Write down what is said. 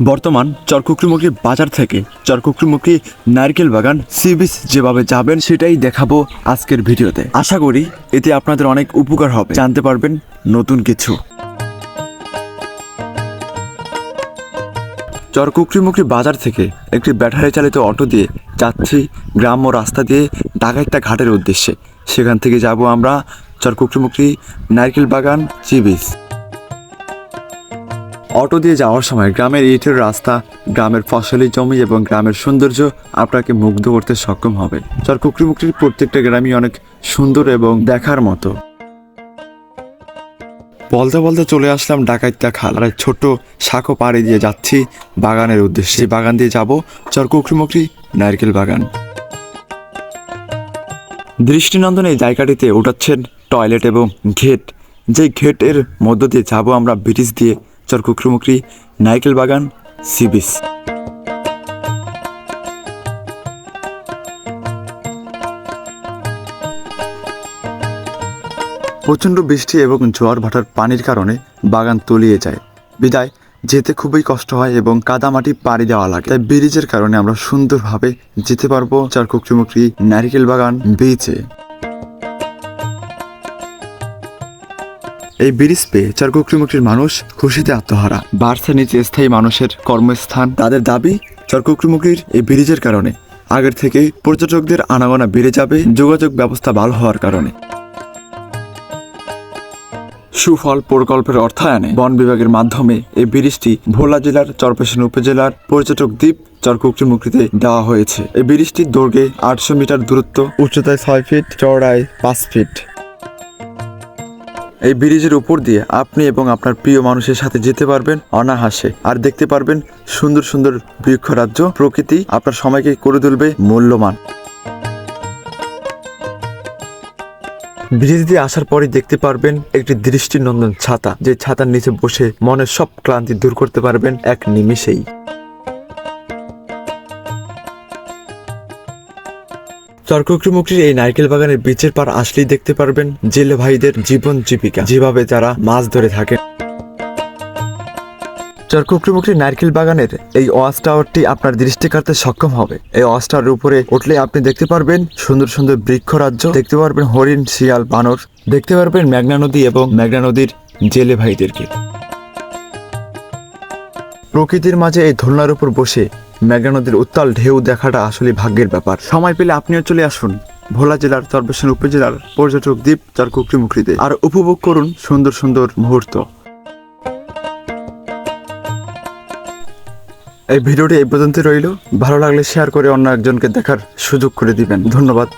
বর্তমান চরকুকরিমুখী বাজার থেকে চরকুকরিমুখী নারকেল বাগান সি বিচ যেভাবে যাবেন সেটাই দেখাবো আজকের ভিডিওতে। আশা করি এতে আপনাদের অনেক উপকার হবে। জানতে পারবেন নতুন কিছু। চরকুকরিমুখী বাজার থেকে একটি ব্যাটারি চালিত অটো দিয়ে যাচ্ছি গ্রাম ও রাস্তা দিয়ে ডাকাইত্যা ঘাটের উদ্দেশ্যে। সেখান থেকে যাব আমরা চরকুকরিমুখী নারকেল বাগান সি বিচ অটো দিয়ে যাওয়ার সময় গ্রামের ইটের রাস্তা, গ্রামের ফসলি জমি এবং গ্রামের সৌন্দর্য আপনাকে মুগ্ধ করতে সক্ষম হবে। চরকুকরিমুখীর প্রত্যেকটা গ্রামই অনেক সুন্দর এবং দেখার মতো। বলতে বলতে চলে আসলাম ডাকাইত্যা খাল। আর ছোট্ট শাখো পাড়ি দিয়ে যাচ্ছি বাগানের উদ্দেশ্যে। বাগান দিয়ে যাব চরকুকরিমুখী নারকেল বাগান। দৃষ্টিনন্দন এই জায়গাটিতে উঠাচ্ছেন টয়লেট এবং ঘেট। যে ঘেটের মধ্য দিয়ে যাব আমরা ব্রিটিশ দিয়ে চরকুকরিমুখী নারকেল বাগান সি বিচ প্রচণ্ড বৃষ্টি এবং জোয়ার ভাটার পানির কারণে বাগান তলিয়ে যায়। বিদায়, যেতে খুবই কষ্ট হয় এবং কাদামাটি পাড়ি দেওয়া লাগে। তাই ব্রিজের কারণে আমরা সুন্দরভাবে যেতে পারব চার চরকুকরিমুখী নারিকেল বাগান বিচে এই ব্রিজ পেয়ে চরকুকরিমুখীর মানুষ খুশিতে আত্মহারা। বার্সা নিচে স্থায়ী মানুষের কর্মস্থান। তাদের দাবি চরকুকরিমুখীর এই ব্রিজের কারণে। আগের থেকে পর্যটকদের আনাগোনা বেড়ে যাবে যোগাযোগ ব্যবস্থা ভালো হওয়ার কারণে। সুফল প্রকল্পের অর্থায়নে বন বিভাগের মাধ্যমে এই ব্রিজটি ভোলা জেলার চরপেশন উপজেলার পর্যটক দ্বীপ চরকুকরিমুখীতে দেওয়া হয়েছে। এই ব্রিজটির দৈর্ঘ্যে আটশো মিটার দূরত্ব উচ্চতায় ছয় ফিট চওড়ায় পাঁচ ফিট। এই ব্রিজের উপর দিয়ে আপনি এবং আপনার প্রিয় মানুষের সাথে যেতে পারবেন অনাহাসে আর দেখতে পারবেন সুন্দর সুন্দর বৃক্ষরাজ্য। প্রকৃতি আপনার সময়কে করে তুলবে মূল্যবান। ব্রিজ দিয়ে আসার পরে দেখতে পারবেন একটি দৃষ্টিনন্দন ছাতা। যে ছাতার নিচে বসে মনের সব ক্লান্তি দূর করতে পারবেন এক নিমিষেই। চরকুকরিমুখীর এই নারকেল বাগানের বিচের পার আসলেই দেখতে পারবেন জেলে ভাইদের জীবন জীবিকা। যেভাবে তারা মাছ ধরে থাকেন। চরকুকরিমুখীর নারকেল বাগানের এই ওয়াচ টাওয়ারটি আপনার দৃষ্টি কাটতে সক্ষম হবে। এই ওয়াচ টাওয়ারের উপরে উঠলে আপনি দেখতে পারবেন সুন্দর সুন্দর বৃক্ষ রাজ্য, দেখতে পারবেন হরিণ, শিয়াল, বানর, দেখতে পারবেন মেঘনা নদী এবং মেঘনা নদীর জেলে ভাইদেরকে। প্রকৃতির মাঝে এই ধরনার উপর বসে মেঘনা নদীর উত্তাল ঢেউ দেখাটা আসলে ভাগ্যের ব্যাপার। সময় পেলে আপনিও চলে আসুন। ভোলা জেলার চরবেশন উপজেলার পর্যটক দ্বীপ তার চরকুকরিমুখীতে আর উপভোগ করুন সুন্দর সুন্দর মুহূর্ত। এই ভিডিওটি এই পর্যন্ত রইল। ভালো লাগলে শেয়ার করে অন্য একজনকে দেখার সুযোগ করে দিবেন। ধন্যবাদ।